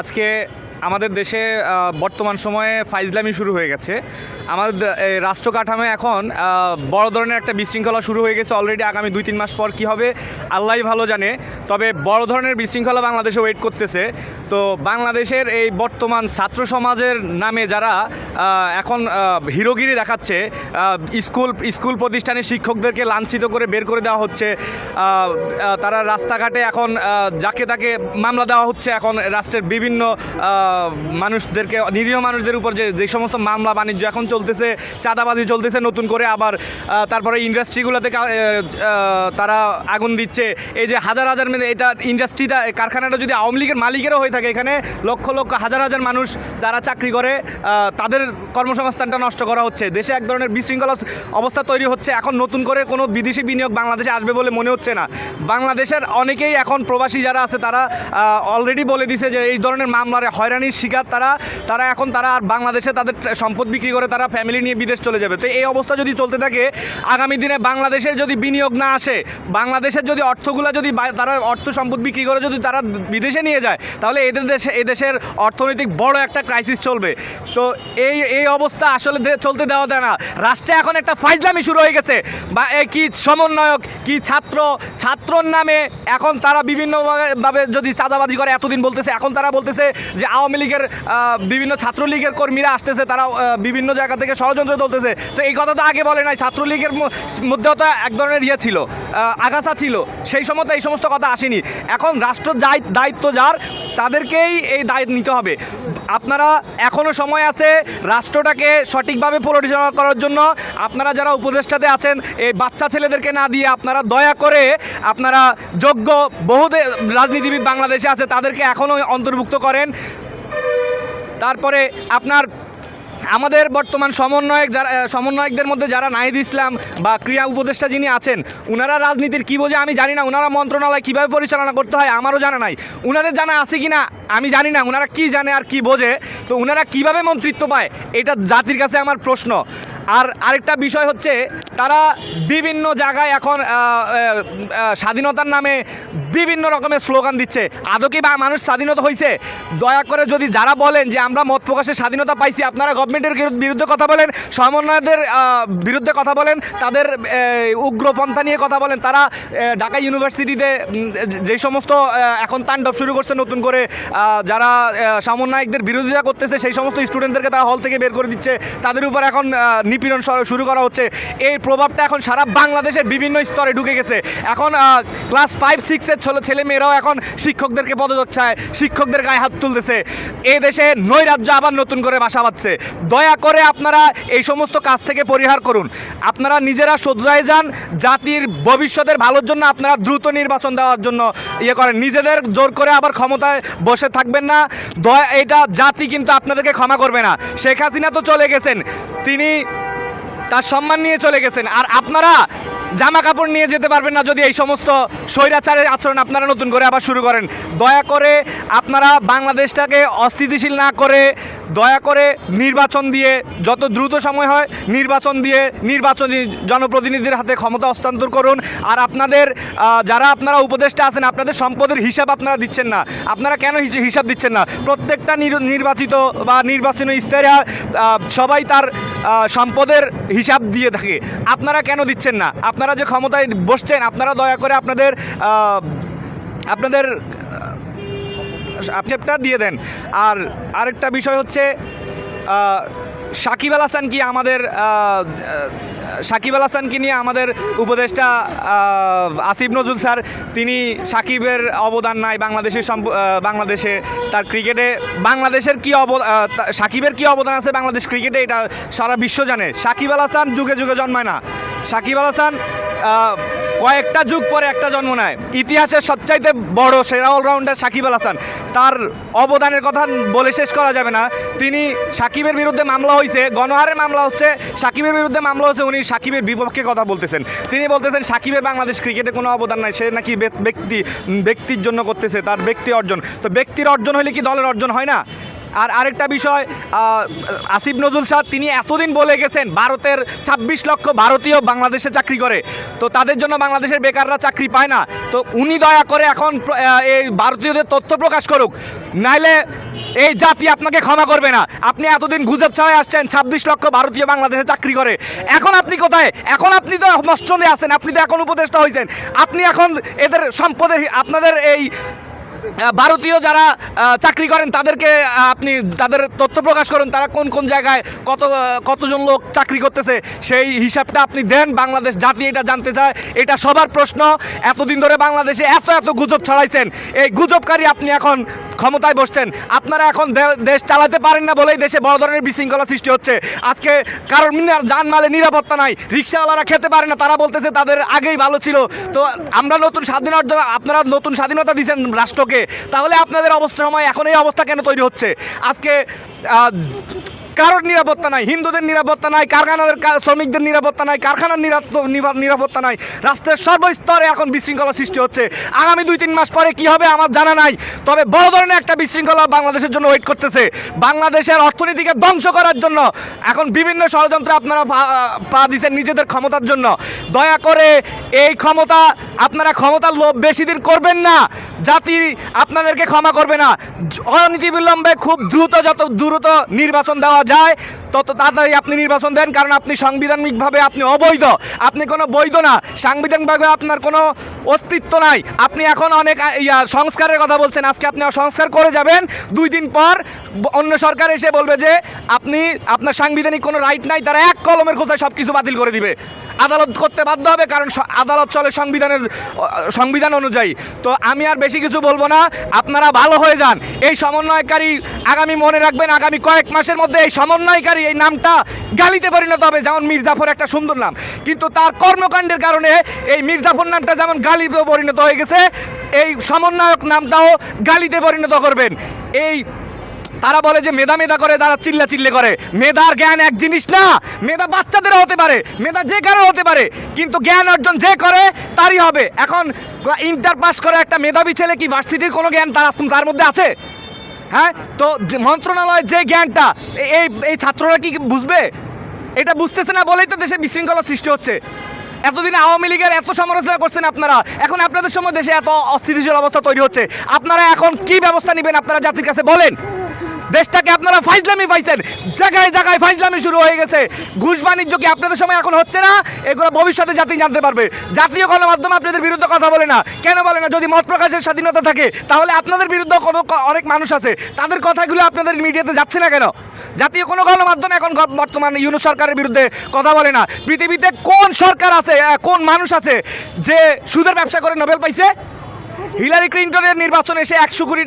আজকে আমাদের দেশে বর্তমান সময়ে ফাইজলামি শুরু হয়ে গেছে। আমাদের রাষ্ট্র কাঠামো এখন বড় ধরনের একটা বিশৃঙ্খলা শুরু হয়ে গেছে অলরেডি আগামী দুই তিন মাস পর। কি হবে? আল্লাহ ভালো জানে। তবে বড় ধরনের বিশৃঙ্খলা বাংলাদেশে ওয়েট করতেছে। তো বাংলাদেশের এই বর্তমান ছাত্র সমাজের নামে যারা এখন হিরোগিরি দেখাচ্ছে। স্কুল স্কুল প্রতিষ্ঠানের শিক্ষকদেরকে লাঞ্ছিত করে বের করে দেওয়া হচ্ছে। তারা রাস্তাঘাটে এখন যাকে তাকে মামলা দেওয়া হচ্ছে এখন রাষ্ট্রের বিভিন্ন মানুষদেরকে নিরীহ মানুষদের উপর যে যে সমস্ত মামলা বাণিজ্য এখন চলতেছে চাঁদাবাজি চলতেছে নতুন করে আবার তারপরে ইন্ডাস্ট্রিগুলোতে তারা আগুন দিচ্ছে। এই যে হাজার হাজার মেয়ে এটা ইন্ডাস্ট্রিটা কারখানাটা যদি আওয়ামী লীগের মালিকেরও হয়ে থাকে এখানে লক্ষ লক্ষ হাজার হাজার মানুষ যারা চাকরি করে আহ, তাদের কর্মসংস্থানটা নষ্ট করা হচ্ছে। দেশে এক ধরনের বিশৃঙ্খলা অবস্থা তৈরি হচ্ছে। এখন নতুন করে কোনো বিদেশি বিনিয়োগ বাংলাদেশে আসবে বলে মনে হচ্ছে না। বাংলাদেশের অনেকেই এখন প্রবাসী যারা আছে, তারা অলরেডি বলে দিছে যে এই ধরনের মামলার হয়রানির শিকার তারা তারা এখন তারা আর বাংলাদেশে তাদের সম্পদ বিক্রি করে তারা ফ্যামিলি নিয়ে বিদেশ চলে যাবে। তো এই অবস্থা যদি চলতে থাকে, আগামী দিনে বাংলাদেশের যদি বিনিয়োগ না আসে, বাংলাদেশের যদি অর্থগুলো যদি তারা অর্থ সম্পদ বিক্রি করে যদি তারা বিদেশে নিয়ে যায়, তাহলে এদের দেশে, এদেশের অর্থনৈতিক বড় একটা ক্রাইসিস চলবে। তো এই এই এই অবস্থা আসলে চলতে দেওয়া যায় না। রাষ্ট্রে এখন একটা ফাইজলামি শুরু হয়ে গেছে। বা এই কি সমন্বয়ক, কি ছাত্র, ছাত্রর নামে এখন তারা বিভিন্নভাবে যদি চাঁদাবাজি করে, এতদিন বলতেছে, এখন তারা বলতেছে যে আওয়ামী লীগের বিভিন্ন ছাত্রলীগের কর্মীরা আসতেছে তারা বিভিন্ন জায়গা থেকে ষড়যন্ত্র চলতেছে। তো এই কথা তো আগে বলে নাই, ছাত্রলীগের মধ্যেও তো এক ধরনের ইয়ে ছিল আগাছা ছিল। সেই সময় তো এই সমস্ত কথা আসেনি। এখন রাষ্ট্র যাই দায়িত্ব যার, তাদেরকেই এই দায়িত্ব নিতে হবে। আপনারা এখনও সময় আছে রাষ্ট্রটাকে সঠিকভাবে পরিচালনা করার জন্য। আপনারা যারা উপদেষ্টাতে আছেন, এই বাচ্চা ছেলেদেরকে না দিয়ে আপনারা দয়া করে আপনারা যোগ্য বহু রাজনীতিবিদ বাংলাদেশে আছে, তাদেরকে এখনও অন্তর্ভুক্ত করেন। তারপরে আপনার আমাদের বর্তমান সমন্বয়ক যারা সমন্বয়কদের মধ্যে যারা নাহিদ ইসলাম বা ক্রিয়া উপদেষ্টা যিনি আছেন ওনারা রাজনীতির কী বোঝে আমি জানি না ওনারা মন্ত্রণালয় কীভাবে পরিচালনা করতে হয় আমারও জানা নাই। উনাদের জানা আছে কি না আমি জানি না ওনারা কি জানে আর কি বোঝে, তো ওনারা কীভাবে মন্ত্রিত্ব পায়, এটা জাতির কাছে আমার প্রশ্ন। আর আরেকটা বিষয় হচ্ছে, তারা বিভিন্ন জায়গায় এখন স্বাধীনতার নামে বিভিন্ন রকমের স্লোগান দিচ্ছে। আদৌ কি মানুষ স্বাধীনতা হয়েছে দয়া করে যদি যারা বলেন যে আমরা মত প্রকাশের স্বাধীনতা পাইছি, আপনারা গভর্নমেন্টের বিরুদ্ধে কথা বলেন সমন্বয়দের বিরুদ্ধে কথা বলেন, তাদের উগ্রপন্থা নিয়ে কথা বলেন, তারা ঢাকা ইউনিভার্সিটিতে যে সমস্ত এখন তাণ্ডব শুরু করছে নতুন করে যারা সমন্বয়কদের বিরোধিতা করতেছে, সেই সমস্ত স্টুডেন্টদেরকে তারা হল থেকে বের করে দিচ্ছে। তাদের উপর এখন নিপীড়ন শুরু করা হচ্ছে। এই প্রভাবটা এখন সারা বাংলাদেশের বিভিন্ন স্তরে ঢুকে গেছে। এখন ক্লাস ফাইভ সিক্সের ছেলে ছেলে মেয়েরাও এখন শিক্ষকদেরকে পদযাত্রায় শিক্ষকদের গায়ে হাত তুলতেছে। এই দেশে নৈরাজ্য আবার নতুন করে বাসা বাঁধছে। দয়া করে আপনারা এই সমস্ত কাজ থেকে পরিহার করুন। আপনারা নিজেরা শোধরায় যান, জাতির ভবিষ্যতের ভালোর জন্য আপনারা দ্রুত নির্বাচন দেওয়ার জন্য ইয়ে করেন। নিজেদের জোর করে আবার ক্ষমতায় বসে থাকবেন না। দয়া, এটা জাতি কিন্তু আপনাদেরকে ক্ষমা করবে না। শেখ হাসিনা তো চলে গেছেন। তিনি তার সম্মান নিয়ে চলে গেছেন। আর আপনারা জামা কাপড় নিয়ে যেতে পারবেন না যদি এই সমস্ত স্বৈরাচারের আচরণ আপনারা নতুন করে আবার শুরু করেন। দয়া করে আপনারা বাংলাদেশটাকে অস্থিতিশীল না করে দয়া করে নির্বাচন দিয়ে যত দ্রুত সময় হয় নির্বাচন দিয়ে নির্বাচনী জনপ্রতিনিধিদের হাতে ক্ষমতা হস্তান্তর করুন। আর আপনাদের যারা আপনারা উপদেষ্টা আছেন আপনাদের সম্পদের হিসাব আপনারা দিচ্ছেন না। আপনারা কেন হিস- হিসাব দিচ্ছেন না? প্রত্যেকটা নির- নির্বাচিত বা নির্বাচনী আহ, সবাই তার সম্পদের হিসাব দিয়ে থাকে। আপনারা কেন দিচ্ছেন না? আপনারা যে ক্ষমতায় বসছেন আপনারা দয়া করে আপনাদের আপনাদের আক্ষেপটা দিয়ে দেন। আর আরেকটা বিষয় হচ্ছে সাকিব আল হাসান কি আমাদের সাকিব আল হাসানকে নিয়ে আমাদের উপদেষ্টা আসিফ নজরুল স্যার, তিনি সাকিবের অবদান নাই বাংলাদেশের বাংলাদেশে তার ক্রিকেটে, বাংলাদেশের কি অবদান সাকিবের কী অবদান আছে বাংলাদেশ ক্রিকেটে, এটা সারা বিশ্ব জানে। সাকিব আল হাসান যুগে যুগে জন্মায় না। সাকিব আল হাসান কয়েকটা যুগ পরে একটা জন্ম নেয়। ইতিহাসের সবচাইতে বড় সেরা অলরাউন্ডার সাকিব আল হাসান। তার অবদানের কথা বলে শেষ করা যাবে না। তিনি সাকিবের বিরুদ্ধে মামলা হয়েছে গণহারে মামলা হচ্ছে, সাকিবের বিরুদ্ধে মামলা হচ্ছে উনি সাকিবের বিপক্ষে কথা বলতেছেন। তিনি বলতেছেন, সাকিবের বাংলাদেশ ক্রিকেটে কোনো অবদান নাই, সে নাকি ব্যক্তি ব্যক্তির জন্য করতেছে, তার ব্যক্তি অর্জন। তো ব্যক্তির অর্জন হলে কি দলের অর্জন হয় না? আর আরেকটা বিষয় আসিফ নজরুল শাহ তিনি এতদিন বলে গেছেন, ভারতের ছাব্বিশ লক্ষ ভারতীয় বাংলাদেশে চাকরি করে। তো তাদের জন্য বাংলাদেশের বেকাররা চাকরি পায় না। তো উনি দয়া করে এখন এই ভারতীয়দের তথ্য প্রকাশ করুক। নাইলে এই জাতি আপনাকে ক্ষমা করবে না। আপনি এতদিন গুজব ছাড়াই আসছেন, ছাব্বিশ লক্ষ ভারতীয় বাংলাদেশে চাকরি করে। এখন আপনি কোথায়? এখন আপনি তো মশ্চন্দে আছেন, আপনি তো এখন উপদেষ্টা হয়েছেন আপনি এখন এদের সম্পদের, আপনাদের এই ভারতীয় যারা চাকরি করেন, তাদেরকে আপনি তাদের তথ্য প্রকাশ করেন, তারা কোন কোন জায়গায় কত কতজন লোক চাকরি করতেছে, সেই হিসাবটা আপনি দেন, বাংলাদেশ জাতি এটা জানতে চায়, এটা সবার প্রশ্ন। এতদিন ধরে বাংলাদেশে এত এত গুজব ছড়াইছেন, এই গুজবকারী আপনি এখন ক্ষমতায় বসছেন। আপনারা এখন দেশ চালাতে পারেন না বলেই দেশে বড় ধরনের বিশৃঙ্খলা সৃষ্টি হচ্ছে। আজকে মিনার জানমালে নিরাপত্তা নাই, রিক্সাওয়ালারা খেতে পারে না, তারা বলতেছে তাদের আগেই ভালো ছিল। তো আমরা নতুন স্বাধীনতার জন্য আপনারা নতুন স্বাধীনতা দিয়েছেন রাষ্ট্রকে, তাহলে আপনাদের অবস্থা সময় এখন এই অবস্থা কেন তৈরি হচ্ছে? আজকে কারোর নিরাপত্তা নাই, হিন্দুদের নিরাপত্তা নাই, কারখানাদের শ্রমিকদের নিরাপত্তা নাই, কারখানার নিরাপ- নিরাপত্তা নাই। রাষ্ট্রের সর্বস্তরে এখন বিশৃঙ্খলা সৃষ্টি হচ্ছে। আগামী দুই, তিন মাস পরে কি হবে আমার জানা নাই, তবে বড় ধরনের একটা বিশৃঙ্খলা বাংলাদেশের জন্য ওয়েট করতেছে। বাংলাদেশের অর্থনীতিকে ধ্বংস করার জন্য, এখন বিভিন্ন ষড়যন্ত্রে আপনারা পা দিচ্ছেন নিজেদের ক্ষমতার জন্য। দয়া করে এই ক্ষমতা আপনারা ক্ষমতার লোভ বেশি দিন করবেন না। জাতি আপনাদেরকে ক্ষমা করবে না। জ- অনতি বিলম্বে খুব দ্রুত যত দ্রুত নির্বাচন দেওয়া যায়, তত তাড়াতাড়ি আপনি নির্বাচন দেন, কারণ আপনি সাংবিধানিকভাবে আপনি অবৈধ। আপনি কোনো বৈধ না। সাংবিধানিকভাবে আপনার কোনো অস্তিত্ব নাই। আপনি এখন অনেক ইয়া, সংস্কারের কথা বলছেন। আজকে আপনি সংস্কার করে যাবেন। দুই দিন পর অন্য সরকার এসে বলবে যে, আপনি, আপনার সাংবিধানিক কোনো রাইট নাই, তারা এক কলমের কোথায় সব কিছু বাতিল করে দিবে। আদালত করতে বাধ্য হবে, কারণ আদালত চলে সংবিধানের সংবিধান অনুযায়ী। তো আমি আর বেশি কিছু বলব না, আপনারা ভালো হয়ে যান। এই সমন্বয়কারী আগামী মনে রাখবেন, আগামী কয়েক মাসের মধ্যে এই সমন্বয়কারী এই নামটা গালিতে পরিণত হবে, যেমন মির্জাফর একটা সুন্দর নাম। কিন্তু তার কর্মকাণ্ডের কারণে এই মির্জাফর নামটা যেমন গালিতে পরিণত হয়ে গেছে, এই সমন্বয়ক নামটাও গালিতে পরিণত করবেন। এই তারা বলে যে মেধা মেধা করে তারা চিল্লা চিল্লে করে। মেধার জ্ঞান এক জিনিস না, মেধা বাচ্চাদেরও হতে পারে, মেধা যে কারও হতে পারে, কিন্তু জ্ঞান অর্জন যে করে, তারই হবে। এখন ইন্টার পাস করে একটা মেধাবী ছেলে কি ভার্সিটির কোনো জ্ঞান তার তার মধ্যে আছে? হ্যাঁ? তো মন্ত্রণালয়ের যে জ্ঞানটা এই এই ছাত্ররা কি বুঝবে? এটা বুঝতেছে না বলেই তো দেশে বিশৃঙ্খলা সৃষ্টি হচ্ছে। এতদিন আওয়ামী লীগের এত সমালোচনা করছেন আপনারা, এখন আপনাদের সময় দেশে এত অস্থিতিশীল অবস্থা তৈরি হচ্ছে। আপনারা এখন কি ব্যবস্থা নেবেন আপনারা জাতির কাছে বলেন। দেশটাকে আপনারা ফাইজলামি পাইছেন। জায়গায় জায়গায় ফাইজলামি শুরু হয়ে গেছে। ঘুষ বাণিজ্য কি আপনাদের সময় এখন হচ্ছে না? এগুলো ভবিষ্যতে জাতি জানতে পারবে। জাতীয় গণমাধ্যম আপনাদের বিরুদ্ধে কথা বলে না। কেন বলে না? যদি মত প্রকাশের স্বাধীনতা থাকে, তাহলে আপনাদের বিরুদ্ধে কোনো অনেক মানুষ আছে। তাদের কথাগুলো আপনাদের মিডিয়াতে যাচ্ছে না কেন? জাতীয় কোনো গণমাধ্যম এখন বর্তমানে ইউনুস সরকারের বিরুদ্ধে কথা বলে না। পৃথিবীতে কোন সরকার আছে কোন মানুষ আছে যে সুদের ব্যবসা করে নোবেল পাইছে? হিলারি ক্লিন্টনের নির্বাচনে এসে একশো কোটি